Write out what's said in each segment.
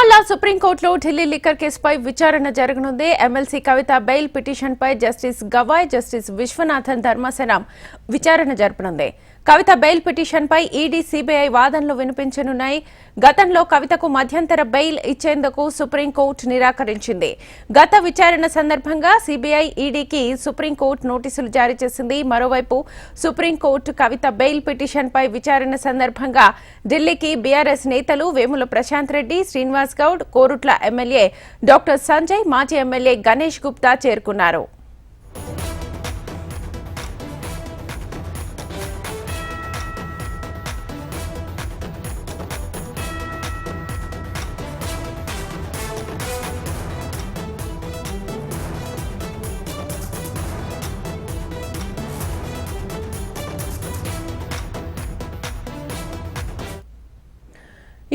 ఇవాళ సుప్రీంకోర్టులో ఢిల్లీ లిక్కర్ కేసుపై విచారణ జరగనుంది. ఎమ్మెల్సీ కవిత బెయిల్ పిటిషన్ పై జస్టిస్ గవాయ్ జస్టిస్ విశ్వనాథన్ ధర్మాసనం విచారణ జరపనుంది. కవిత బెయిల్ పిటిషన్పై ఈడీ సిబిఐ వాదనలు వినిపించనున్నాయి. గతంలో కవితకు మధ్యంతర బెయిల్ ఇచ్చేందుకు సుప్రీంకోర్టు నిరాకరించింది. గత విచారణ సందర్భంగా సిబిఐ ఈడీకి సుప్రీంకోర్టు నోటీసులు జారీ చేసింది. మరోవైపు సుప్రీంకోర్టు కవిత బెయిల్ పిటిషన్పై విచారణ సందర్భంగా ఢిల్లీకి బీఆర్ఎస్ నేతలు వేముల ప్రశాంత్ రెడ్డి శ్రీనివాస్ గౌడ్ కోరుట్ల ఎమ్మెల్యే డాక్టర్ సంజయ్ మాజీ ఎమ్మెల్యే గణేష్ గుప్తా చేరుకున్నారు.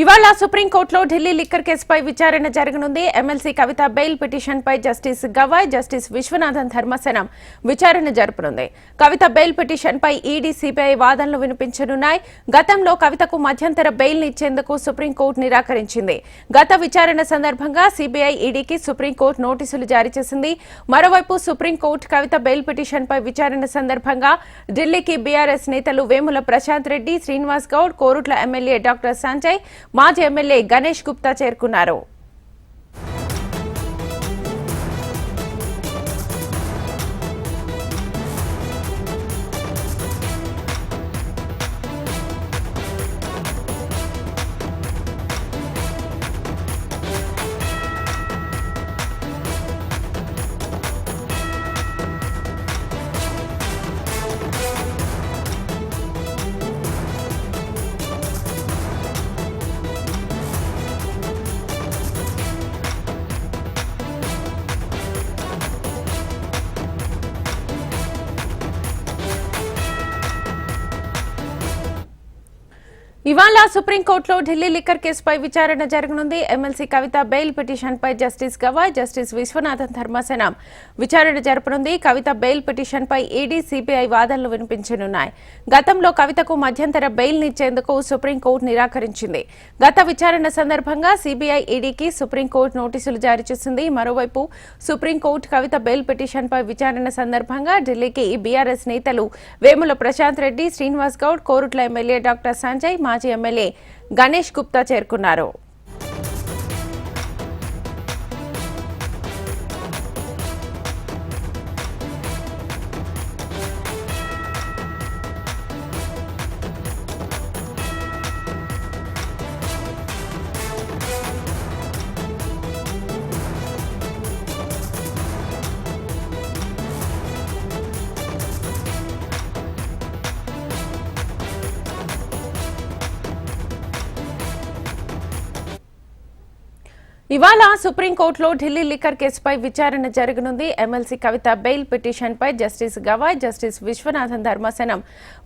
ఇవాళ సుప్రీంకోర్టులో ఢిల్లీ లిక్కర్ కేసుపై విచారణ జరగనుంది. ఎమ్మెల్సీ కవిత బెయిల్ పిటిషన్పై జస్టిస్ గవాయ్ జస్టిస్ విశ్వనాథన్ ధర్మసనం విచారణ జరపనుంది. కవిత బెయిల్ పిటిషన్ పై ఈడీ సిబిఐ వాదనలు వినిపించనున్నాయి. గతంలో కవితకు మధ్యంతర బెయిల్ ఇచ్చేందుకు సుప్రీంకోర్టు నిరాకరించింది. గత విచారణ సందర్భంగా సిబిఐ ఈడీకి సుప్రీంకోర్టు నోటీసులు జారీ చేసింది. మరోవైపు సుప్రీంకోర్టు కవిత బెయిల్ పిటిషన్పై విచారణ సందర్భంగా ఢిల్లీకి బీఆర్ఎస్ నేతలు వేముల ప్రశాంత్ రెడ్డి శ్రీనివాస్ గౌడ్ కోరుట్ల ఎమ్మెల్యే డాక్టర్ సంజయ్ మాజీ ఎమ్మెల్యే గణేష్ గుప్తా చేరుకున్నారు. ఇవాళ సుప్రీంకోర్టులో ఢిల్లీ లిక్కర్ కేసుపై విచారణ జరగనుంది. ఎమ్మెల్సీ కవిత బెయిల్ పిటిషన్పై జస్టిస్ గవాయ్ జస్టిస్ విశ్వనాథన్ ధర్మాసనం విచారణ జరపనుంది. కవిత బెయిల్ పిటిషన్పై ఈడీ సిబిఐ వాదనలు వినిపించనున్నాయి. గతంలో కవితకు మధ్యంతర బెయిల్నిచ్చేందుకు సుప్రీంకోర్టు నిరాకరించింది. గత విచారణ సందర్భంగా సిబిఐ ఈడీకి సుప్రీంకోర్టు నోటీసులు జారీ చేసింది. మరోవైపు సుప్రీంకోర్టు కవిత బెయిల్ పిటిషన్పై విచారణ సందర్భంగా ఢిల్లీకి బీఆర్ఎస్ నేతలు వేముల ప్రశాంత్ రెడ్డి శ్రీనివాస్ గౌడ్ కోరుట్ల ఎమ్మెల్యే డాక్టర్ సంజయ్ మాజీ ఎమ్మెల్యే గణేష్ గుప్తా చేరుకున్నారు. ఇవాళ సుప్రీంకోర్టులో ఢిల్లీ లిక్కర్ కేసుపై విచారణ జరగనుంది. ఎమ్మెల్సీ కవిత బెయిల్ పిటిషన్పై జస్టిస్ గవాయ్ జస్టిస్ విశ్వనాథన్ ధర్మాసనం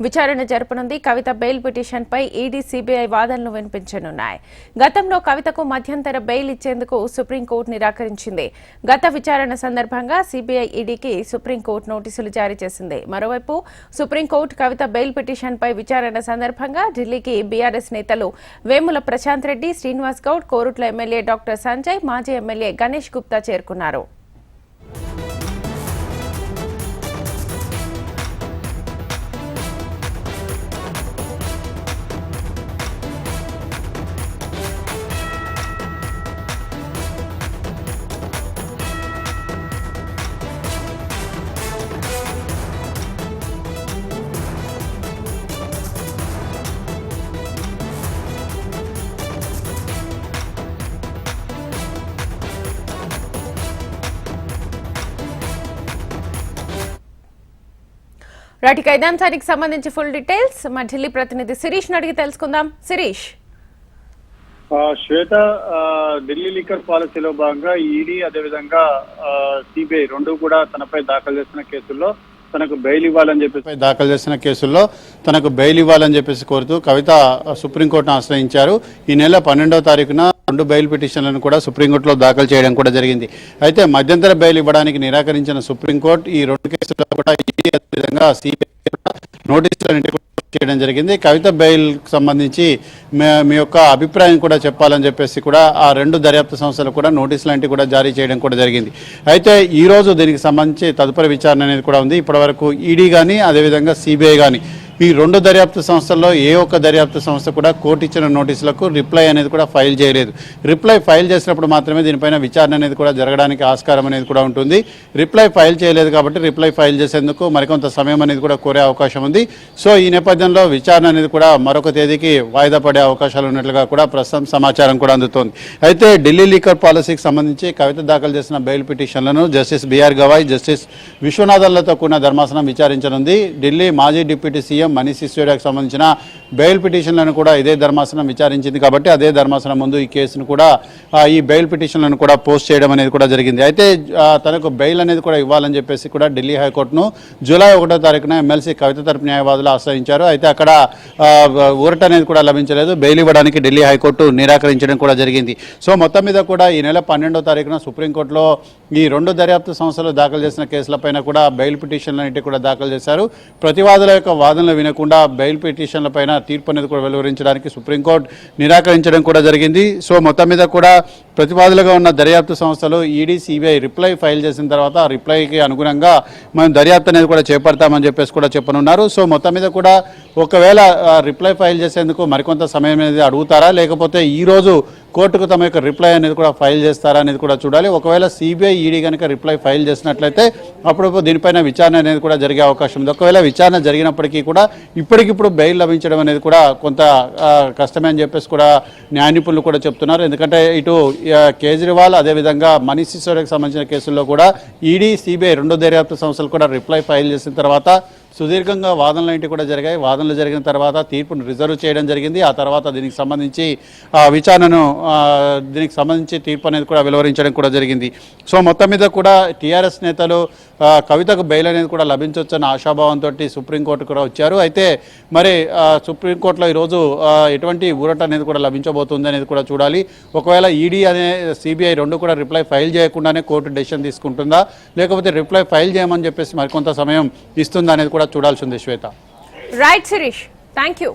విచారణ జరపనుంది. కవిత బెయిల్ పిటిషన్ పై ఈడీ సిబిఐ వాదనలు వినిపించనున్నాయి. గతంలో కవితకు మధ్యంతర బెయిల్ ఇచ్చేందుకు సుప్రీంకోర్టు నిరాకరించింది. గత విచారణ సందర్భంగా సిబిఐ ఈడీకి సుప్రీంకోర్టు నోటీసులు జారీ చేసింది. మరోవైపు సుప్రీంకోర్టు కవిత బెయిల్ పిటిషన్పై విచారణ సందర్భంగా ఢిల్లీకి బీఆర్ఎస్ నేతలు వేముల ప్రశాంత్ రెడ్డి శ్రీనివాస్ గౌడ్ కోరుట్ల ఎమ్మెల్యే డాక్టర్ సంజయ్ మాజీ ఎమ్మెల్యే గణేష్ గుప్తా చేరుకున్నారు. రైట్ ఇక ఇదాంశానికి సంబంధించి ఫుల్ డీటెయిల్స్ మా ఢిల్లీ ప్రతినిధి శిరీష్ అడిగి తెలుసుకుందాం. శిరీష్. ఆ, శ్వేత ఢిల్లీ లిక్కర్ పాలసీలో భాగంగా ఈడీ అదేవిధంగా సిబిఐ రెండు కూడా తనపై దాఖలు చేసిన కేసుల్లో తనకు బెయిల్ ఇవ్వాలని చెప్పేసి దాఖలు చేసిన కేసుల్లో తనకు బెయిల్ ఇవ్వాలని చెప్పేసి కోరుతూ కవిత సుప్రీంకోర్టును ఆశ్రయించారు. ఈ నెల పన్నెండవ తారీఖున రెండు బెయిల్ పిటిషన్లను కూడా సుప్రీంకోర్టులో దాఖలు చేయడం కూడా జరిగింది. అయితే మధ్యంతర బెయిల్ ఇవ్వడానికి నిరాకరించిన సుప్రీంకోర్టు ఈ రెండు కేసుల్లో కూడా అదేవిధంగా సిబిఐ నోటీసులు అనేవి చేయడం జరిగింది. కవిత బెయిల్ సంబంధించి మీ యొక్క అభిప్రాయం కూడా చెప్పాలని చెప్పేసి కూడా ఆ రెండు దర్యాప్తు సంస్థలు కూడా నోటీస్ లాంటివి కూడా జారీ చేయడం కూడా జరిగింది. అయితే ఈ రోజు దీనికి సంబంధించి తదుపరి విచారణ అనేది కూడా ఉంది. ఇప్పటివరకు ఈడీ కానీ అదేవిధంగా సిబిఐ కానీ ఈ రెండు దర్యాప్తు సంస్థల్లో ఏ ఒక్క దర్యాప్తు సంస్థ కూడా కోర్టు ఇచ్చిన నోటీసులకు రిప్లై అనేది కూడా ఫైల్ చేయలేదు. రిప్లై ఫైల్ చేసినప్పుడు మాత్రమే దీనిపైన విచారణ అనేది కూడా జరగడానికి ఆస్కారం అనేది కూడా ఉంటుంది. రిప్లై ఫైల్ చేయలేదు కాబట్టి రిప్లై ఫైల్ చేసేందుకు మరికొంత సమయం అనేది కూడా కోరే అవకాశం ఉంది. సో ఈ నేపథ్యంలో విచారణ అనేది కూడా మరొక తేదీకి వాయిదా పడే అవకాశాలు ఉన్నట్లుగా కూడా ప్రస్తుతం సమాచారం కూడా అందుతోంది. అయితే ఢిల్లీ లీకర్ పాలసీకి సంబంధించి కవిత దాఖలు చేసిన బెయిల్ పిటిషన్లను జస్టిస్ బిఆర్ గవాయ్ జస్టిస్ విశ్వనాథన్లతో కూడిన ధర్మాసనం విచారించనుంది. ఢిల్లీ మాజీ డిప్యూటీ సీఎం మనీష్ సిసోడియాకు సంబంధించిన బెయిల్ పిటిషన్లను కూడా ఇదే ధర్మాసనం విచారించింది కాబట్టి అదే ధర్మాసనం ముందు ఈ కేసును కూడా ఈ బెయిల్ పిటిషన్లను కూడా పోస్ట్ చేయడం అనేది కూడా జరిగింది. అయితే తనకు బెయిల్ అనేది కూడా ఇవ్వాలని చెప్పేసి కూడా ఢిల్లీ హైకోర్టును జూలై ఒకటో తారీఖున ఎమ్మెల్సీ కవిత తరపు న్యాయవాదులు ఆశ్రయించారు. అయితే అక్కడ ఊరట అనేది కూడా లభించలేదు. బెయిల్ ఇవ్వడానికి ఢిల్లీ హైకోర్టు నిరాకరించడం కూడా జరిగింది. సో మొత్తం మీద కూడా ఈ నెల పన్నెండో తారీఖున సుప్రీంకోర్టులో ఈ రెండు దర్యాప్తు సంస్థలు దాఖలు చేసిన కేసులపైన కూడా బెయిల్ పిటిషన్లన్నింటి కూడా దాఖలు చేశారు. ప్రతివాదుల యొక్క వాదనలు వినకుండా బెయిల్ పిటిషన్లపైన తీర్పు అనేది కూడా వెలువరించడానికి సుప్రీంకోర్టు నిరాకరించడం కూడా జరిగింది. సో మొత్తం మీద కూడా ప్రతిపాదులుగా ఉన్న దర్యాప్తు సంస్థలు ఈడీ సిబిఐ రిప్లై ఫైల్ చేసిన తర్వాత ఆ రిప్లైకి అనుగుణంగా మనం దర్యాప్తు అనేది కూడా చేపడతామని చెప్పేసి కూడా చెప్పనున్నారు. సో మొత్తం మీద కూడా ఒకవేళ రిప్లై ఫైల్ చేసేందుకు మరికొంత సమయం అనేది అడుగుతారా? లేకపోతే ఈ రోజు కోర్టుకు తమ యొక్క రిప్లై అనేది కూడా ఫైల్ చేస్తారా అనేది కూడా చూడాలి. ఒకవేళ సిబిఐ ఈడీ కనుక రిప్లై ఫైల్ చేసినట్లయితే అప్పుడు దీనిపైన విచారణ అనేది కూడా జరిగే అవకాశం ఉంది. ఒకవేళ విచారణ జరిగినప్పటికీ కూడా ఇప్పటికిప్పుడు బెయిల్ లభించడం అనేది కూడా కొంత కష్టమే అని చెప్పేసి కూడా న్యాయ నిపుణులు కూడా చెప్తున్నారు. ఎందుకంటే ఇటు కేజ్రీవాల్ అదేవిధంగా మనీష్ సిసోడియాకి సంబంధించిన కేసుల్లో కూడా ఈడీ సిబిఐ రెండు దర్యాప్తు సంస్థలు కూడా రిప్లై ఫైల్ చేసిన తర్వాత సుదీర్ఘంగా వాదనలు ఏంటి కూడా జరిగాయి. వాదనలు జరిగిన తర్వాత తీర్పును రిజర్వ్ చేయడం జరిగింది. ఆ తర్వాత దీనికి సంబంధించి ఆ, విచారణను దీనికి సంబంధించి తీర్పు అనేది కూడా వెలువరించడం కూడా జరిగింది. సో మొత్తం మీద కూడా టీఆర్ఎస్ నేతలు కవితకు బెయిల్ అనేది కూడా లభించవచ్చన్న ఆశాభావంతో సుప్రీంకోర్టు కూడా వచ్చారు. అయితే మరి ఆ, సుప్రీంకోర్టులో ఈరోజు ఎటువంటి ఊరట అనేది కూడా లభించబోతుంది అనేది కూడా చూడాలి. ఒకవేళ ఈడీ అనే సిబిఐ రెండు కూడా రిప్లై ఫైల్ చేయకుండానే కోర్టు డెసిషన్ తీసుకుంటుందా? లేకపోతే రిప్లై ఫైల్ చేయమని చెప్పేసి మరికొంత సమయం ఇస్తుందా అనేది కూడా చూడాల్సి ఉంది Shweta. Right Sirish thank you